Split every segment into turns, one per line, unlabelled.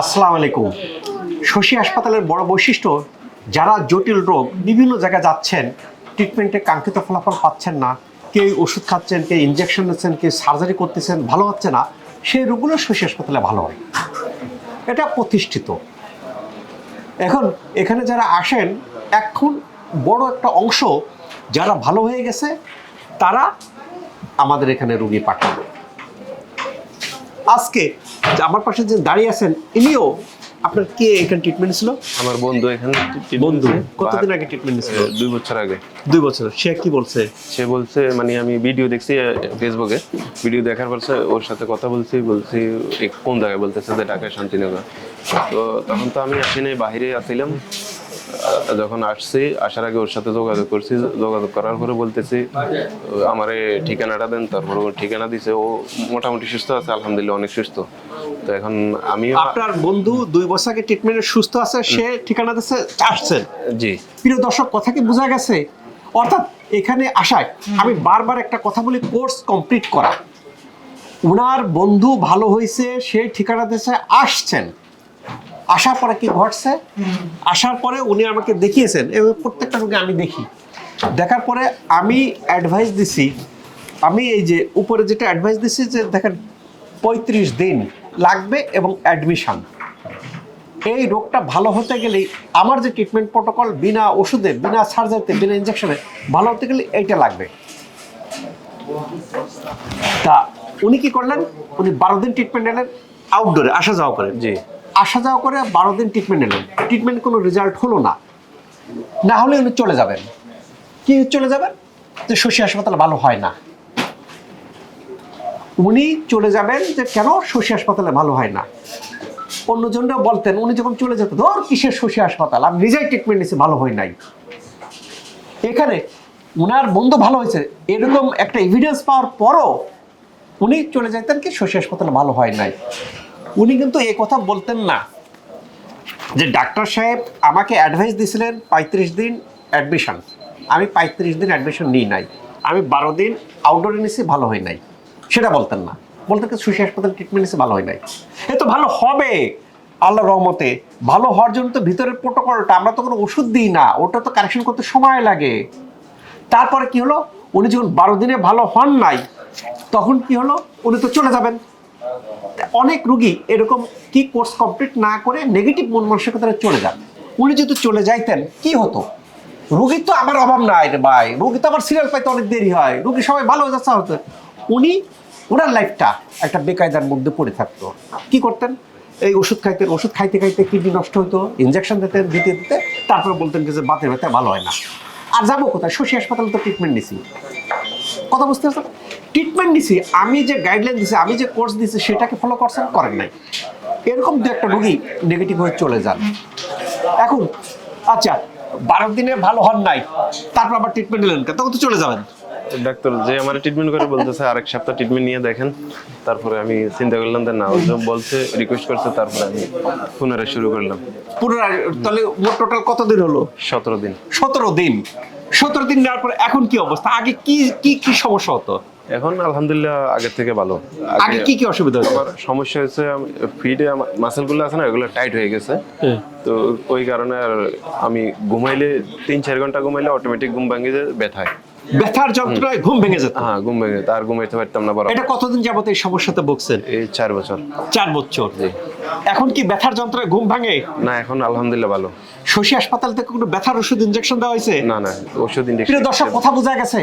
আসসালামু আলাইকুম। শশী হাসপাতালের বড় বৈশিষ্ট্য, যারা জটিল রোগ বিভিন্ন জায়গায় যাচ্ছেন ট্রিটমেন্টে কাঙ্ক্ষিত ফলাফল পাচ্ছেন না, কেউ ওষুধ খাচ্ছেন, কেউ ইঞ্জেকশন নিচ্ছেন, কেউ সার্জারি করতেছেন, ভালো হচ্ছে না, সেই রোগগুলো শশী হাসপাতালে ভালো হয়। এটা প্রতিষ্ঠিত। এখন এখানে যারা আসেন, এখন বড় একটা অংশ যারা ভালো হয়ে গেছে, তারা আমাদের এখানে রুগী পাঠাবে। আজকে যে আমার পাশে যে দাঁড়িয়ে আছেন ইনিও আপনার কে এখানে ট্রিটমেন্ট ছিল
আমার বন্ধু এখানে
বন্ধু কতদিন আগে ট্রিটমেন্ট নিছিল?
এ, দুই বছর আগে।
দুই বছর। সে কি বলছে?
সে বলছে মানে আমি ভিডিও দেখছি ফেসবুকে ভিডিও দেখার পর সে ওর সাথে কথা বলছি বলছি কোন জায়গায় বলতেছে যে ঢাকায় শান্তিনগর। তো তখন তো আমি আসি নাই বাইরে আসছিলাম আহ, যখন আসছি আসার আগে ওর সাথে যোগাযোগ করছি যোগাযোগ করার পরে বলতেছি আমার ঠিকানাটা দেন। তারপর ও ঠিকানা দিছে। ও মোটামুটি সুস্থ আছে আলহামদুলিল্লাহ অনেক সুস্থ। তো এখন আমি
আপনার বন্ধু দুই বছর আগে ট্রিটমেন্টে সুস্থ আছে সে ঠিকানা দিচ্ছে আসছেন।
জি।
প্রিয় দর্শক কথা কি বোঝা গেছে? অর্থাৎ এখানে আসায় আমি বারবার একটা কথা বলি কোর্স কমপ্লিট করা। ওনার বন্ধু ভালো হয়েছে সে ঠিকানা দিয়েছে আসছেন। আসার পরে কি ঘটছে? আসার পরে উনি আমাকে দেখিয়েছেন এবং প্রত্যেকটা রোগে আমি দেখি। দেখার পরে আমি অ্যাডভাইস দিছি, আমি এই যে উপরে যেটা অ্যাডভাইস দিছি যে দেখেন, পঁয়ত্রিশ দিন লাগবে এবং অ্যাডমিশন এই রোগটা ভালো হতে গেলে আমার যে ট্রিটমেন্ট প্রোটোকল বিনা ওষুধে, বিনা সার্জারিতে বিনা ইঞ্জেকশনে ভালো হতে গেলে এইটা লাগবে। তা উনি কি করলেন? উনি বারো দিন ট্রিটমেন্ট নিলেন আউটডোরে আসা যাওয়া করেন
জি।
আসা যাওয়া করে বারো দিন ট্রিটমেন্ট নিলেন। ট্রিটমেন্ট কোনো রেজাল্ট হলো না। না হলে উনি চলে যাবেন। কি চলে যাবেন? যে শশী হাসপাতাল ভালো হয় না। উনি চলে যাবেন যে কেন শশী হাসপাতালে ভালো হয় না? অন্যজনরা বলতেন, উনি যখন চলে যেত, ধর কিসের শশী হাসপাতাল? আমি নিজেই ট্রিটমেন্ট নিয়েছি, ভালো হয় নাই। এখানে উনার বন্ধু ভালো হয়েছে। এরকম একটা এভিডেন্স পাওয়ার পরও উনি চলে যেতেন কি, শশী হাসপাতালে ভালো হয় নাই। উনি কিন্তু এই কথা বলতেন না। যে ডাক্তার সাহেব আমাকে অ্যাডভাইস দিয়েছিলেন পঁয়ত্রিশ দিন অ্যাডমিশন আমি পঁয়ত্রিশ দিন অ্যাডমিশন নিই নাই। আমি বারো দিন আউটডোরে নিয়েছি ভালো হয় নাই। সেটা বলতেন না। বলতেন সুশী হাসপাতাল ট্রিটমেন্ট নিয়েছে ভালো হয় নাই। এ তো ভালো হবে। আল্লাহ রহমতে ভালো হওয়ার জন্য তো ভিতরের প্রোটোকলটা আমরা তো কোনো ওষুধ দিই না। ওটা তো কারেকশন করতে সময় লাগে। তারপরে কি হলো? উনি যখন বারো দিনে ভালো হন নাই, তখন কি হলো? উনি তো চলে যাবেন। অনেক রুগী এরকম কি কোর্স কমপ্লিট না করে নেগেটিভ মন মানসিকতায় চলে যান। উনি যদি চলে যাইতেন, কি হতো? রুগীর তো আমার অভাব নাই রে ভাই। রুগী তো আমার সিরিয়াল পাইতে অনেক দেরি হয়। রুগী সবাই ভালো হয়ে যাচ্ছে হতো উনি, ওনার লাইফটা একটা বেকায়দার মধ্যে পড়ে থাকতো। কি করতেন? এই ওষুধ খাইতেন। ওষুধ খাইতে খাইতে কিডনি নষ্ট হতো ইঞ্জেকশন দিতেন, দিতে দিতে। তারপরে বলতেন যে বাতের ব্যথা ভালো হয় না। আর যাব কোথায়? শশী হাসপাতালে তো ট্রিটমেন্ট নিছি। কথা বুঝতে পারছেন? ট্রিটমেন্ট নিছি আমি যে গাইডলাইন দিছি আমি যে কোর্স দিছি সেটাকে ফলো করছেন করেন নাই। এরকম দু একটা রোগী নেগেটিভ হয়ে চলে যান। এখন আচ্ছা বারো দিনে ভালো হন নাই তারপর আবার ট্রিটমেন্ট নিলেন তখন তো চলে যাবেন।
ডাক্তার যে আমার ট্রিটমেন্ট করে বলতেছে আরেক সপ্তাহ ট্রিটমেন্ট নিয়ে দেখেন। তারপরে আমি চিন্তা করলাম যে না বলছে রিকোয়েস্ট করছে তারপরে আমি পুনরায় শুরু করলাম।
পুনরায় তাহলে মোট টোটাল কত দিন হলো?
সতেরো দিন।
সতেরো দিন। সতেরো দিন নেওয়ার পরে এখন কি অবস্থা? আগে কি কি কি সমস্যা হতো?
এখন আলহামদুলিল্লাহ আগের থেকে ভালো।
আগে কি কি অসুবিধা হতো
আমার সমস্যা হচ্ছে ফিডে মাসেলগুলো আছে না ওগুলো টাইট হয়ে গেছে। তো ওই কারণে আর আমি ঘুমাইলে তিন চার ঘণ্টা ঘুমাইলে অটোমেটিক ঘুম ভাঙে যে ব্যথায়।
ব্যথার যন্ত্রণায় ঘুম ভেঙে যেত।
হ্যাঁ ঘুম ভেঙে আর ঘুমাইতে পারতাম না বড়
এটা কতদিন যাবত এই সমস্যাতে ভুগছেন?
এই চার বছর।
চার বছর। এখন কি ব্যথার যন্ত্রণায় ঘুম ভাঙে?
না এখন আলহামদুলিল্লাহ ভালো।
শশী হাসপাতাল থেকে কোনো ব্যথার ওষুধ ইনজেকশন দেওয়া হয়েছে?
না না ওষুধ
প্রিয়
ইন্ডেক্স
দর্শক কথা বোঝা গেছে?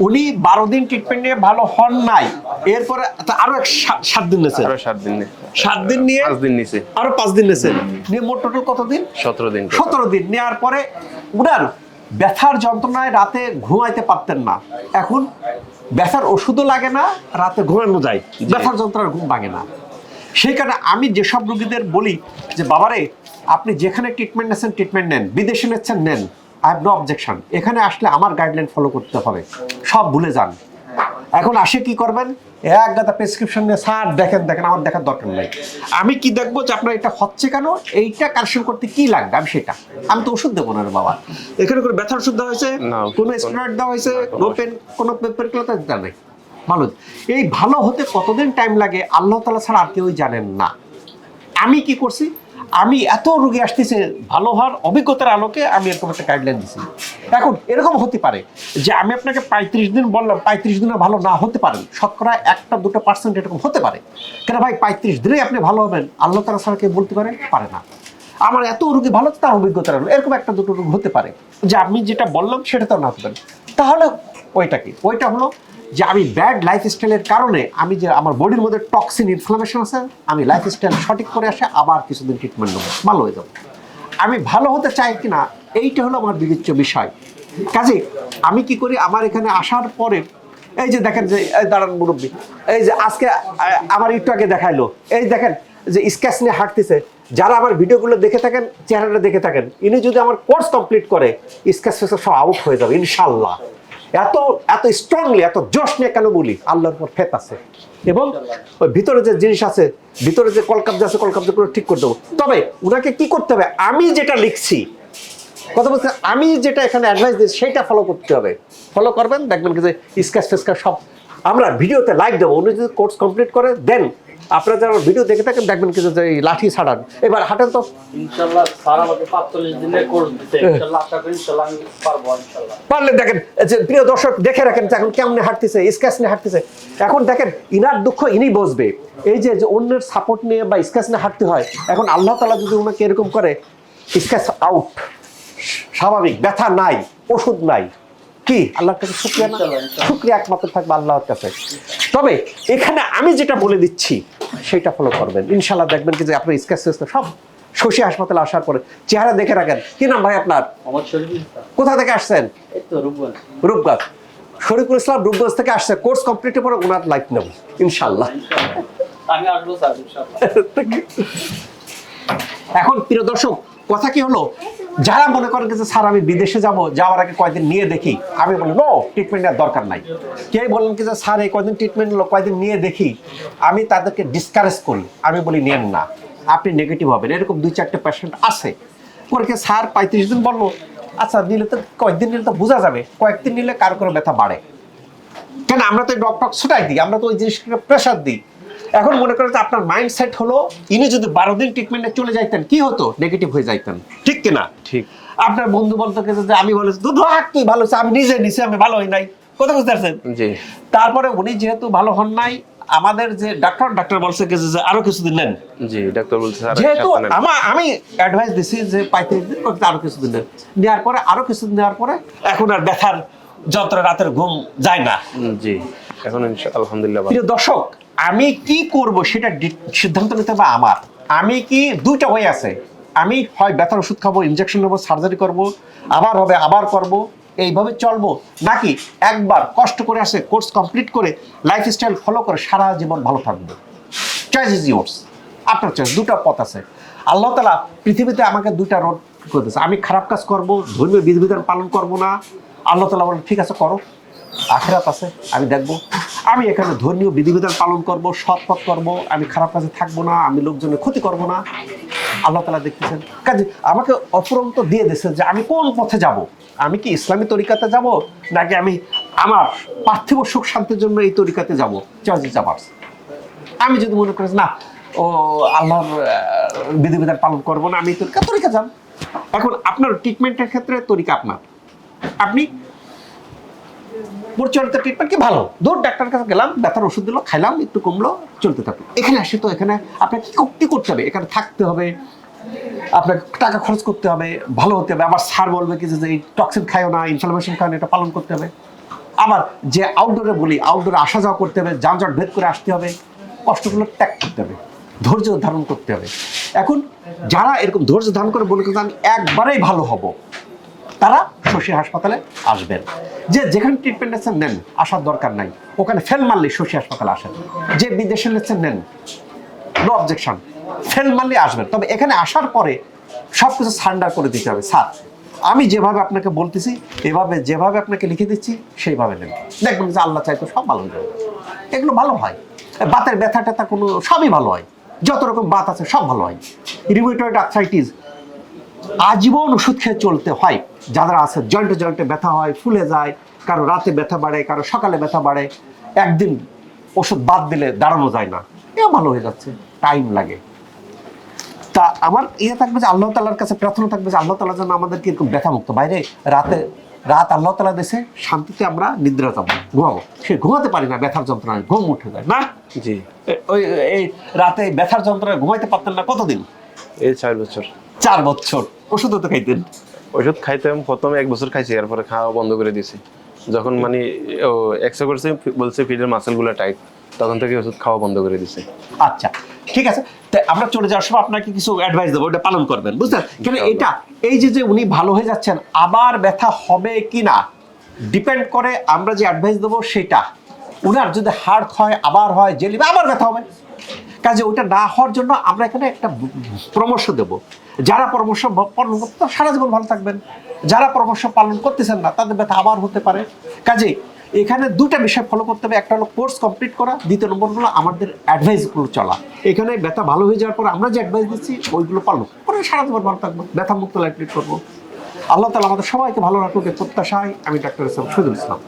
উনি বারো দিন ট্রিটমেন্ট নিয়ে ভালো হন নাই। এরপরে আরও এক সাত- দিন নিয়েছে
আরও সাত দিন
সাত দিন নিয়ে
পাঁচ দিন নিছে।
আরও পাঁচ দিন নিয়েছে নিয়ে মোট টোটাল কত দিন?
সতেরো দিন
সতেরো দিন। নেওয়ার পরে উনার ব্যথার যন্ত্রণায় রাতে ঘুমাইতে পারতেন না। এখন ব্যথার ওষুধও লাগে না রাতে ঘুমানো যায়। ব্যথার যন্ত্রণার ঘুম ভাঙে না। সেই কারণে আমি যেসব রুগীদের বলি যে বাবারে আপনি যেখানে ট্রিটমেন্ট নিচ্ছেন ট্রিটমেন্ট নেন। বিদেশে নিচ্ছেন নেন। আই হ্যাভ নো অবজেকশন এখানে আসলে আমার গাইডলাইন ফলো করতে হবে। সব ভুলে যান। এখন আসে কি করবেন? এক গাদা প্রেসক্রিপশন নিয়ে স্যার দেখেন দেখেন আমার দেখার দরকার নাই। আমি কি দেখব যে আপনার এটা হচ্ছে কেন? এইটা কারেকশন করতে কি লাগবে? আমি সেটা। আমি তো ওষুধ দেবো না রে বাবা। এখানে কোনো ব্যথার ওষুধ দেওয়া হয়েছে? কোনো স্টেরয়েড দেওয়া হয়েছে? নো পেন কোনো পেপারগুলোতে দেওয়া নেই। ভালো। এই ভালো হতে কতদিন টাইম লাগে? আল্লাহ তালা ছাড়া আর কেউই জানেন না। আমি কি করছি? আমি এত রোগী আসতেছে, ভালো হওয়ার অভিজ্ঞতার আলোকে আমি এরকম একটা গাইডলাইন দিছি। এখন এরকম হতে পারে যে আমি আপনাকে পঁয়ত্রিশ দিন বললাম, পঁয়ত্রিশ দিনে ভালো না হতে পারেন শতকরা একটা, দুটো পার্সেন্ট এরকম হতে পারে। কেন ভাই, পঁয়ত্রিশ দিনে আপনি ভালো হবেন, আল্লাহ তালা ছাড়া কেউ বলতে পারে? পারে না। আমার এত রোগী ভালো, তার অভিজ্ঞতা হলো এরকম একটা দুটো রোগ হতে পারে। যে আমি যেটা বললাম, সেটা তো না হতে পারে। তাহলে ওইটা কি? ওইটা হলো যে আমি ব্যাড লাইফস্টাইলের কারণে আমি যে আমার বডির মধ্যে টক্সিন ইনফ্লামেশন আছে, আমি লাইফস্টাইল সঠিক করে আসে, আবার কিছুদিন ট্রিটমেন্ট নেব, ভালো হয়ে যাব। আমি ভালো হতে চাই কিনা, এইটা হলো আমার বিবেচ্য বিষয়। কাজে আমি কি করি, আমার এখানে আসার পরে, এই যে দেখেন যে দাঁড়ান মুরব্বী, এই যে আজকে আমার একটু আগে দেখাইলো, এই দেখেন যে স্কেচ নিয়ে হাঁটতেছে। যারা আমার ভিডিওগুলো দেখে থাকেন, চেহারাটা দেখে থাকেন, ইনি যদি আমার কোর্স কমপ্লিট করে, স্কেচ ফেসে সব আউট হয়ে যাবে, ইনশাল্লাহ। এত এত স্ট্রংলি এত জোশ নিয়ে কেন বলি? আল্লাহর উপর ফেত আছে। এবং ওই ভিতরে যে জিনিস আছে, ভিতরে যে কলকাবজা আছে কলকাবজাগুলো ঠিক করে দেবো। তবে ওনাকে কি করতে হবে? আমি যেটা লিখছি, কথা বলতে আমি যেটা এখানে অ্যাডভাইস দিচ্ছি সেটা ফলো করতে হবে। ফলো করবেন, দেখবেন যে স্কেচ ফেসকাচ সব আমরা ভিডিওতে লাইক দেবো, উনি যদি কোর্স কমপ্লিট করে দেন আপনারা যারা ভিডিও দেখে থাকেন দেখবেন কি যে লাঠি ছাড়ান। এবার হাঁটেন তো।
ইনশাল্লাহ স্যার আমাকে পাঁচচল্লিশ দিনের কোর্স দিতে ইনশাল্লাহ আশা করি ইনশাল্লাহ আমি পারব ইনশাল্লাহ।
পারলে দেখেন যে প্রিয় দর্শক দেখে রাখেন যে এখন কেমনে হাঁটতেছে স্কেচ নিয়ে হাঁটতেছে। এখন দেখেন ইনার দুঃখ ইনি বসবে এই যে যে অন্যের সাপোর্ট নিয়ে বা স্কেচ নিয়ে হাঁটতে হয় এখন আল্লাহ তালা যদি ওনাকে এরকম করে স্কেচ আউট স্বাভাবিক ব্যথা নাই ওষুধ নাই কি? আল্লাহর কাছে শুক্রিয়া না। শুক্রিয়া একমাত্র থাকবে আল্লাহর কাছে। তবে এখানে আমি যেটা বলে দিচ্ছি সেটা ফলো করবেন। ইনশাল্লাহ দেখবেন কি যে আপনার স্কেচ সব শশী হাসপাতালে আসার পরে চেহারা দেখে রাখেন। কি নাম ভাই আপনার? কোথা থেকে আসছেন?
রূপগঞ্জ।
শরীফুল ইসলাম রূপগঞ্জ থেকে আসছে। কোর্স কমপ্লিটের পরে ওনার লাইফ নেব ইনশাল্লাহ এখন প্রিয় দর্শক কথা কি হলো? যারা মনে করেন যে, স্যার, আমি বিদেশে যাব, যাওয়ার আগে কয়েকদিন নিয়ে দেখি। আমি বলি, নো ট্রিটমেন্ট নেওয়ার দরকার নাই। কে বললেন কি যে, স্যার, এই কয়েকদিন ট্রিটমেন্ট হলো কয়েকদিন নিয়ে দেখি। আমি তাদেরকে ডিসকারেজ করি। আমি বলি, নেন না, আপনি নেগেটিভ হবেন। এরকম দুই চারটে পেশেন্ট আছে। পরে স্যার, পঁয়ত্রিশ দিন বলল। আচ্ছা নিলে তো কয়েকদিন নিলে তো বোঝা যাবে, কয়েকদিন নিলে কারও করে ব্যথা বাড়ে। কেন, আমরা তো ডক ডক্টর ছুটাই দিই, আমরা তো ওই জিনিসটাকে প্রেশার দিই। এখন মনে করেন আপনার মাইন্ড সেট হলো ইনি যদি বারো দিন ট্রিটমেন্টে চলে যাইতেন কি হতো? নেগেটিভ হয়ে যাইতেন। ঠিক কিনা?
ঠিক।
আপনার বন্ধু বলতো যে আমি বলেছি দুধ হাক তুই ভালো আমি নিজে নিছি আমি ভালো হই নাই। কথা বুঝতে পারছেন?
জি।
তারপরে উনি যেহেতু ভালো হন নাই আমাদের যে ডাক্তার ডাক্তার বলছে কি যে আরও কিছুদিন নেন।
জি ডাক্তার বলছে স্যার
যেহেতু আমার আমি অ্যাডভাইস দিছি যে দিন করতে আরও কিছুদিন নেন। নেওয়ার পরে আরও কিছুদিন নেওয়ার পরে এখন আর ব্যথার যন্ত্রে রাতের ঘুম যায় না।
জি। এখন আলহামদুলিল্লাহ
প্রিয় দর্শক, আমি কি করব সেটা সিদ্ধান্ত নিতে হবে আমার। আমি কি দুইটা ওয়ে আছে। আমি হয় ব্যথার ওষুধ খাব ইনজেকশন নেব সার্জারি করব, আবার হবে, আবার করব, এইভাবে চলবো। নাকি একবার কষ্ট করে আসে কোর্স কমপ্লিট করে লাইফস্টাইল ফলো করে সারা জীবন ভালো থাকব। চয়েস ইজ ইয়োর্স আপনার চয়েস দুটো পথ আছে। আল্লাহ তালা পৃথিবীতে আমাকে দুইটা রোড করতেছে আমি খারাপ কাজ করব, ধর্মীয় বিধিবিধান পালন করব না। আল্লাহ তালা বলেন, ঠিক আছে, করো। আখেরাত আছে, আমি দেখব। আমি এখানে ধর্মীয় বিধিবিধান পালন করব, সৎ পথ করব, আমি খারাপ কাজে থাকব না, আমি লোকজনের ক্ষতি করব না। আল্লাহ তালা দেখতেছেন। কাজে আমাকে অফুরন্ত দিয়ে দিয়েছে যে আমি কোন পথে যাব? আমি কি ইসলামী তরিকাতে যাব, নাকি আমি আমার পার্থিব সুখ শান্তির জন্য এই তরিকাতে যাব? চয়েস যাবার আমি যদি মনে করি না, ও আল্লাহর বিধিবিধান পালন করব না, আমি তরিকা তরিকা যান। এখন আপনার ট্রিটমেন্টের ক্ষেত্রে তরিকা আপনার। আপনি পরিচালিত ট্রিটমেন্ট কি ভালো? দূর ডাক্তার কাছে গেলাম, ব্যথার ওষুধ দিল, খাইলাম, একটু কমলো, চলতে থাকল। এখানে আসি তো, এখানে আপনাকে কি কর- কি করতে হবে? এখানে থাকতে হবে, আপনাকে টাকা খরচ করতে হবে, ভালো হতে হবে। আবার স্যার বলবে কি যে টক্সিন খায়ও না ইনফ্লামেশন খায় না, এটা পালন করতে হবে। আবার যে আউটডোরে বলি আউটডোরে আসা যাওয়া করতে হবে, যানজট ভেদ করে আসতে হবে, কষ্টগুলো ত্যাগ করতে হবে, ধৈর্য ধারণ করতে হবে। এখন যারা এরকম ধৈর্য ধারণ করে বলে আমি একবারেই ভালো হব। তারা শশী হাসপাতালে আসবেন। যে যেখানে ট্রিটমেন্ট নিচ্ছেন, নেন। আসার দরকার নাই। ওখানে ফেল মারলে শশী হাসপাতালে আসেন। যে বিদেশে নিচ্ছেন, নেন। নো অবজেকশন ফেল মারলে আসবেন। তবে এখানে আসার পরে সব কিছু সারেন্ডার করে দিতে হবে। স্যার, আমি যেভাবে আপনাকে বলতেছি, এভাবে যেভাবে আপনাকে লিখে দিচ্ছি, সেইভাবে নেন। দেখবেন যে আল্লাহ চাইতো সব ভালো হয়ে এগুলো ভালো হয়। বাতের ব্যথা ট্যাথা কোনো সবই ভালো হয়। যত রকম বাত আছে সব ভালো হয়। রিউমেটয়েড আর্থ্রাইটিস আজীবন ওষুধ খেয়ে চলতে হয়। যারা আছে জয়েন্টে জয়েন্টে ব্যথা হয় ফুলে যায় কারও রাতে ব্যথা বাড়ে কারও সকালে ব্যথা বাড়ে একদিন ওষুধ বাদ দিলে দাঁড়ানো যায় না। এও ভালো হয়ে যাচ্ছে টাইম লাগে। তা আমার ইয়ে থাকবে যে আল্লাহ তালার কাছে প্রার্থনা থাকবে যে আল্লাহ তালা যেন আমাদেরকে এরকম ব্যথা মুক্ত বাইরে রাতে রাত আল্লাহ তালা দেশে শান্তিতে আমরা নিদ্রা যাব ঘুমাবো। সে ঘুমাতে পারি না ব্যথার যন্ত্রণায় ঘুম উঠে যায়। না?
জি।
ওই এই রাতে ব্যথার যন্ত্রণায় ঘুমাইতে পারতেন না কতদিন?
এই চার বছর।
চার বছর। ওষুধও তো খাইতেন?
ওষুধ খাইতাম প্রথমে এক বছর খাইছি এরপরে খাওয়া বন্ধ করে দিয়েছি। যখন মানে ও এক্সরে করছে বলছে ফিডের মাসেলগুলো টাইট তখন থেকে ওষুধ খাওয়া বন্ধ করে দিছে
আচ্ছা ঠিক আছে। তা আমরা চলে যাওয়ার সময় আপনাকে কিছু অ্যাডভাইস দেবো ওটা পালন করবেন বুঝলেন? কেন এটা এই যে যে উনি ভালো হয়ে যাচ্ছেন আবার ব্যথা হবে কি না ডিপেন্ড করে আমরা যে অ্যাডভাইস দেবো সেটা। উনার যদি হার্ট হয় আবার হয় জেলি আবার ব্যথা হবে। কাজে ওটা না হওয়ার জন্য আমরা এখানে একটা পরামর্শ দেব। যারা পরামর্শ পালন করতে সারা জীবন ভালো থাকবেন। যারা পরামর্শ পালন করতেছেন না, তাদের ব্যথা আবার হতে পারে। কাজে এখানে দুটা বিষয় ফলো করতে হবে। একটা হলো কোর্স কমপ্লিট করা, দ্বিতীয় নম্বর হলো আমাদের অ্যাডভাইসগুলো চলা। এখানে ব্যথা ভালো হয়ে যাওয়ার পর আমরা যে অ্যাডভাইস দিচ্ছি, ওইগুলো পালন করে সারা জীবন ভালো থাকব। ব্যথা মুক্ত লাইফ লিড করব। আল্লাহ তালা আমাদের সবাইকে ভালো রাখুক প্রত্যাশায় আমি ডাক্তার ইসলাম শহীদুল ইসলাম।